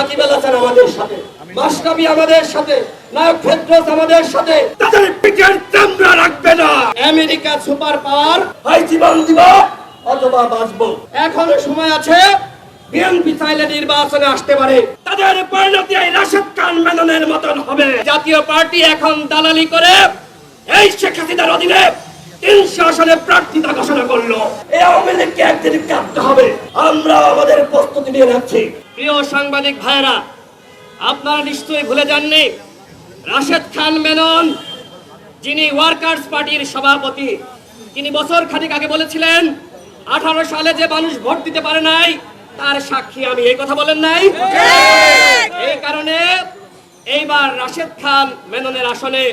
সাকিব আল হাসান আমাদের সাথে মাসকাবি আমাদের সাথে নায়ক ফেদ্রোস আমাদের সাথে। তাদের পিঠের চামড়া রাখবে না। আমেরিকা সুপার পাওয়ার হয় জীবন দিব অথবা বাঁচবো। এখনও সময় আছে বিএনপি চাইলে নির্বাচনে আসতে পারে। তাদের পরিণতি এই রাশেদ খান মেননের মতন হবে। জাতীয় পার্টি এখন দালালি করে এই শেখ হাসিনার অধীনে তিনশো আসনে প্রার্থিতা ঘোষণা করল। এই আওয়ামী লীগকে একদিন কাটতে হবে। আমরা আমাদের প্রস্তুতি নিয়ে রাখছি প্রিয় সাংবাদিক ভাইরা আপনারা নিশ্চয়ই ভুলে যাননি রাশেদ খান মেনন যিনি ওয়ার্কার্স পার্টির সভাপতি তিনি বছর খানিক আগে বলেছিলেন আঠারো সালে যে মানুষ ভোট দিতে পারে নাই তার সাক্ষী আমি। এই কথা বলেন নাই? এই কারণে এইবার রাশেদ খান মেননের আসনে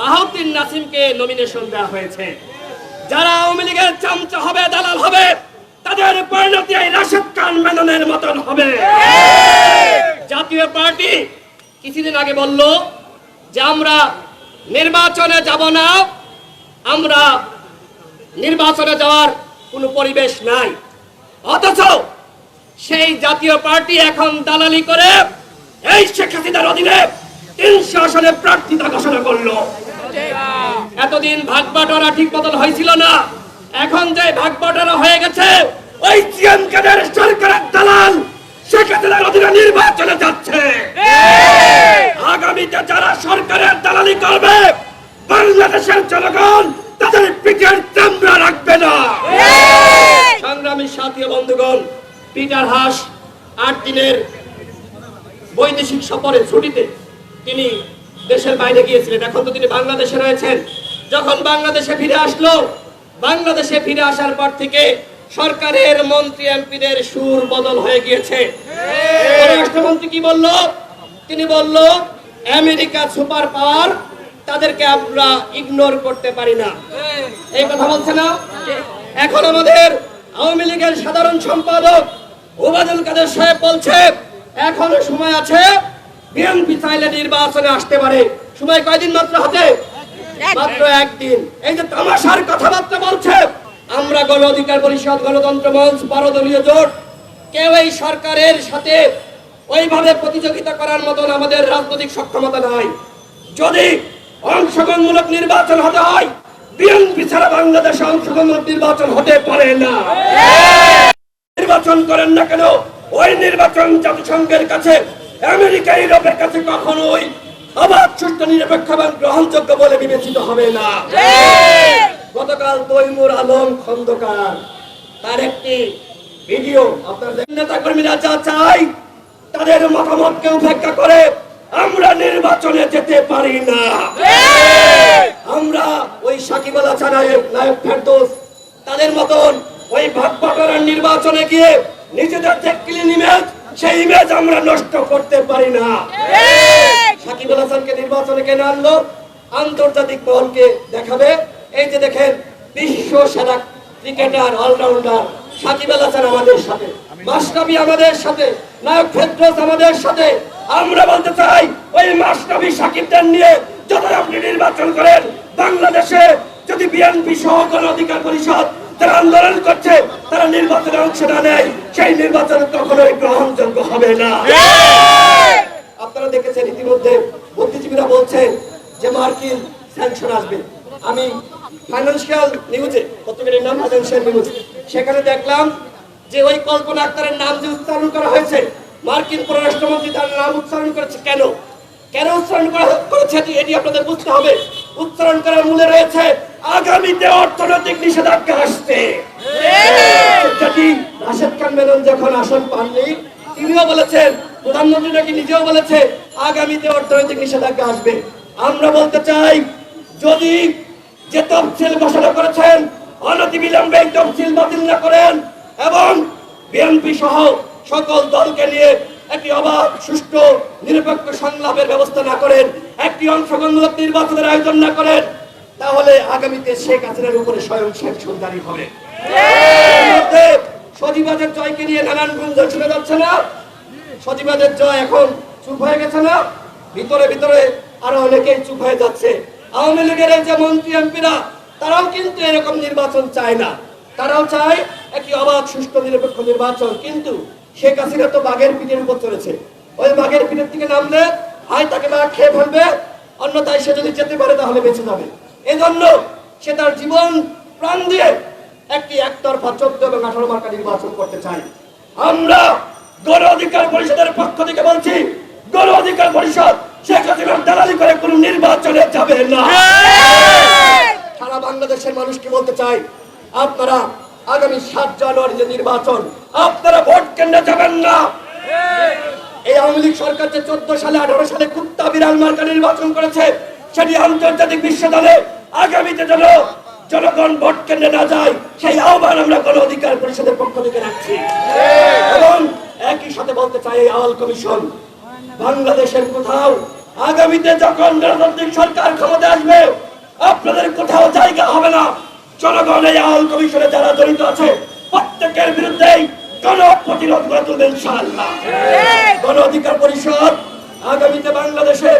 বাহাউদ্দিন নাসিমকে নমিনেশন দেওয়া হয়েছে। যারা আওয়ামী লীগের চামচা হবে, দালাল হবে, তাদের পরিণতি এই রাশেদ খান মেননের মতন হবে। জাতীয় পার্টি কিছুদিন আগে বলল যে আমরা নির্বাচনে যাব না, আমরা নির্বাচনে যাওয়ার কোনো পরিবেশ নাই। অথচ সেই জাতীয় পার্টি এখন দালালি করে এই শেখ হাসিনার অধীনে তিনশো আসনে প্রার্থিতা ঘোষণা করল। এতদিন ভাগ বাটোয়ারা ঠিক মতন হয়েছিল না। এখন যে ভাগ বাটোয়ারা হয়ে গেছে, ওই জিএম কাদের সরকারের দালাল শেখ হাসিনার অধীনে নির্বাচনে যাচ্ছে। আগামীতে যারা সরকারের দালালি করবে, বাংলাদেশের জনগণ তাদের পিঠের চামড়া রাখবে না। সংগ্রামী সাথী বন্ধুগণ, পিটার হাস আট দিনের বৈদেশিক সফরে ছুটিতে তিনি দেশের বাইরে গিয়েছিলেন। এখন তো তিনি বাংলাদেশে রয়েছেন। যখন বাংলাদেশে ফিরে আসলো, বাংলাদেশে ফিরে আসার পর থেকে সরকারের মন্ত্রী এমপিদের সুর বদল হয়ে গিয়েছে। রাষ্ট্রমন্ত্রী কি বলল? তিনি বলল, আমেরিকা সুপার পাওয়ার, তাদেরকে আমরা ইগনোর করতে পারি না। এই কথা বলছে না? এখন আমাদের আওয়ামী লীগের সাধারণ সম্পাদক ওবায়দুল কাদের সাহেব বলছে, এখনও সময় আছে, বিএনপি চাইলে নির্বাচনে আসতে পারে। সময় কয়দিন মাত্র হাতে? মাত্র একদিন। এই যে তামাশার কথাবার্তা বলছে আমরা গণ অধিকার পরিষদ গণতন্ত্র মঞ্চ বারো জোট কেউ এই সরকারের সাথে ওইভাবে প্রতিযোগিতা করার মতন আমাদের রাজনৈতিক সক্ষমতা নাই। যদি অংশগ্রহণমূলক নির্বাচন হতে হয় বিএনপি ছাড়া বাংলাদেশে অংশগ্রহণমূলক নির্বাচন হতে পারে না। নির্বাচন করেন না কেন? ওই নির্বাচন জাতিসংঘের কাছে আমেরিকা ইউরোপের কাছে কখনোই অবাধ সুষ্ঠু নিরপেক্ষ এবং গ্রহণযোগ্য বলে বিবেচিত হবে না। গতকাল তৈমুর আলম খন্দকার তার একটি ভিডিও আপনার নেতা কর্মীরা যা চাই তাদের মতামতকে উপেক্ষা করে আমরা নির্বাচনে যেতে পারি না। আমরা ওই সাকিব আল নায়ক ফেরদৌস, তাদের মতন ওই ভাগ নির্বাচনে গিয়ে নিজেদের যে ক্লিন ইমেজ সেই ইমেজ আমরা নষ্ট করতে পারি না। নির্বাচনে কেন আনলো? আন্তর্জাতিক মহলকে দেখাবে। এই যে দেখেন বিশ্ব সেরা ক্রিকেটার অলরাউন্ডার সাকিব আল হাসান আমাদের সাথে মাসকাবি আমাদের সাথে নায়ক ফেদ্রোস আমাদের সাথে। আমরা বলতে চাই ওই মাসনবী সাকিবদের নিয়ে যত আপনি নির্বাচন করেন বাংলাদেশে যদি বিএনপি সহ গণ অধিকার পরিষদ যারা আন্দোলন করছে তারা নির্বাচনে অংশ না নেয় সেই নির্বাচন কখনোই গ্রহণযোগ্য হবে না। আপনারা দেখেছেন ইতিমধ্যে যে মার্কিন স্যাংশন আসবে। আমি ফাইন্যান্সিয়াল নিউজে পত্রিকাটির নাম ফাইন্যান্সিয়াল নিউজ। সেখানে দেখলাম যে ওই কল্পনা আক্তারের নাম যে উচ্চারণ করা হয়েছে, মার্কিন পররাষ্ট্রমন্ত্রী তার নাম উচ্চারণ করেছে কেন? কেন উচ্চারণ করা করেছে এটি- আপনাদের বুঝতে হবে। উচ্চারণ করার মূলে রয়েছে, আগামীতে অর্থনৈতিক নিষেধাজ্ঞা আসছে। রাশেদ খান মেনন যখন আসন পাননি, তিনিও বলেছেন, প্রধানমন্ত্রী নাকি নিজেও বলেছে, আগামীতে অর্থনৈতিক নিষেধাজ্ঞা আসবে। আমরা বলতে চাই, যদি যে তফসিল ঘোষণা করেছেন, অনতিবিলম্বে এই তফসিল বাতিল না করেন এবং বিএনপি সহ সকল দলকে নিয়ে একটি অবাধ, সুষ্ঠু, নিরপেক্ষ সংলাপের ব্যবস্থা না করেন, একটি অংশগ্রহণমূলক নির্বাচনের আয়োজন না করেন, তাহলে আগামীতে শেখ হাসিনার উপরে স্বয়ং শেখ সন্ধানী হবে। সজীবাদের জয়কে নিয়ে নানান গুঞ্জন শুনে যাচ্ছে না। সজীবাদের জয় এখন চুপ হয়ে গেছে না? ভিতরে ভিতরে আরও অনেকেই চুপ হয়ে যাচ্ছে। আওয়ামী লীগের যে মন্ত্রী এমপিরা, তারাও কিন্তু এরকম নির্বাচন চায় না। তারাও চায় একটি অবাধ, সুষ্ঠু, নিরপেক্ষ নির্বাচন। কিন্তু শেখ হাসিনা তো বাঘের পিঠের উপর চলেছে ওই বাঘের পিঠের থেকে নামলে হয় তাকে বাঘ খেয়ে ফেলবে, অন্যথায় সে যদি যেতে পারে তাহলে বেঁচে যাবে। এই জন্য সে তার জীবন প্রাণ দিয়ে একটি একতরফা চোদ্দ এবং আঠারো মার্কা নির্বাচন করতে চায়। আমরা গণ অধিকার পরিষদের পক্ষ থেকে বলছি, গণ অধিকার পরিষদ শেখ হাসিনার দালালি করে কোন নির্বাচনে যাবে না। সারা বাংলাদেশের মানুষকে বলতে চাই আপনারা আগামী সাত জানুয়ারি যে নির্বাচন আপনারা ভোট কেন্দ্রে যাবেন না। এই আওয়ামী লীগ সরকার যে চোদ্দ সালে আঠারো সালে কুত্তা বিড়াল মার্কা নির্বাচন করেছে সেটি আন্তর্জাতিক বিশ্বদলে আগামীতে যেন জনগণ ভোট কেন্দ্রে না যায় সেই আহ্বান আমরা গণ অধিকার পরিষদের পক্ষ থেকে রাখছি। এবং একই সাথে বলতে চাই এই আওয়াল কমিশন বাংলাদেশের কোথাও আগামীতে যখন গণতান্ত্রিক সরকার ক্ষমতা আসবে আপনাদের কোথাও জায়গা হবে না। জনগণ এই আহল কমিশনে যারা জড়িত আছে প্রত্যেকের বিরুদ্ধেই গণ প্রতিরোধ করে তুলবেন ইনশাআল্লাহ। গণ অধিকার পরিষদ আগামীতে বাংলাদেশে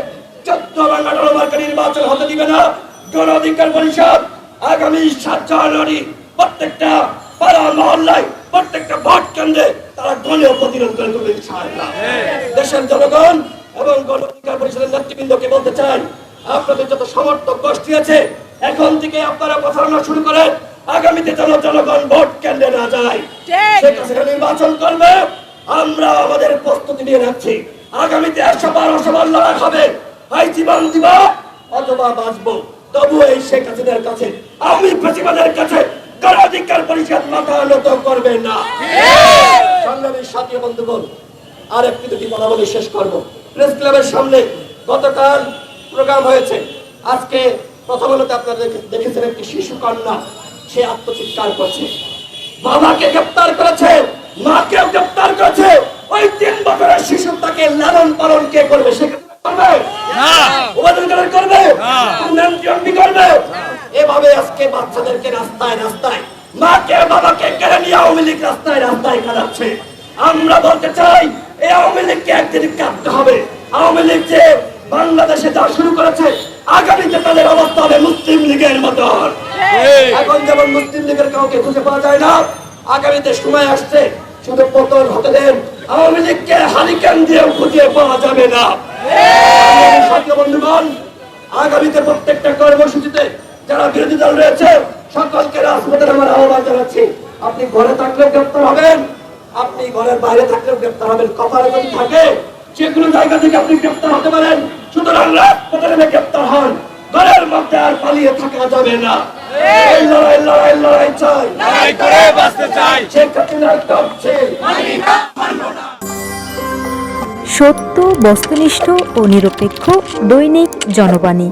চোদ্দ এবং আঠারো নির্বাচন হতে দিবে না। গণ অধিকার পরিষদ আগামী সাত জানুয়ারি প্রত্যেকটা পাড়া মহল্লায় প্রত্যেকটা ভোট কেন্দ্রে তারা দলীয় প্রতিরোধ করে তুলবে ইনশাআল্লাহ। দেশের জনগণ এবং গণ অধিকার পরিষদের নেতৃবৃন্দকে বলতে চাই আপনাদের যত সমর্থক গোষ্ঠী আছে এখন থেকে আপনারা প্রচারণা শুরু করেন আগামীতে যেন জনগণ ভোট কেন্দ্রে না যায়। শেখ হাসিনা নির্বাচন করবে আমরা আমাদের প্রস্তুতি নিয়ে রাখছি আগামীতে একশো বার একশো বার লড়াই হবে। হয় জীবন দিব অথবা বাঁচবো। তবু এই শেখ হাসিনার কাছে আমি প্রতিবাদের কাছে গণাধিকার পরিষদ মাথা নত করবে না। সংগ্রামী সাথী বন্ধুগণ আর একটি দুটি কথা বলে শেষ করব। প্রেস ক্লাবের সামনে গতকাল প্রোগ্রাম হয়েছে। আজকে প্রথম আলোতে আপনারা দেখেছেন একটি শিশু কন্যা সে আত্মচিৎকার করছে। বাবাকে গ্রেপ্তার করেছে মাকে গ্রেপ্তার করেছে। ওই তিন বছরের শিশু তাকে লালন পালন কে করবে? সে করবে? উপাদান করবে? মন্ত্রী করবে? এভাবে আজকে বাচ্চাদেরকে রাস্তায় রাস্তায় মাকে বাবাকে কেড়ে নিয়ে আওয়ামী লীগ রাস্তায় রাস্তায় কাটাচ্ছে আমরা বলতে চাই এই আওয়ামী লীগকে একদিন কাটতে হবে। আওয়ামী লীগ যে বাংলাদেশে যা শুরু করেছে আগামীতে তাদের অবস্থা হবে মুসলিম লীগের মতন এখন যেমন মুসলিম লীগের কাউকে খুঁজে পাওয়া যায় না আগামীতে সময় আসছে শুধু পতন হতে দেন। আওয়ামী লীগকে হারিকেন দিয়েও খুঁজে পাওয়া যাবে না। বন্ধুগণ আগামীতে প্রত্যেকটা কর্মসূচিতে যারা বিরোধী দল রয়েছে সকলকে রাজপথের আমার আহ্বান জানাচ্ছি। আপনি ঘরে থাকলেও গ্রেপ্তার হবেন। আপনি ঘরের বাইরে থাকলেও গ্রেপ্তার হবেন কপালে যদি থাকে যেগুলো জায়গা থেকে আপনি গ্রেপ্তার হতে পারেন। সুতরাং রাজপথে গ্রেপ্তার হন। ঘরের মধ্যে আর পালিয়ে থাকা যাবে না। এই লড়াই লড়াই লড়াই চাই। লড়াই করে বাঁচতে চাই। শেখ হাসিনার কাছে সত্য বস্তুনিষ্ঠ ও নিরপেক্ষ দৈনিক জনবাণী।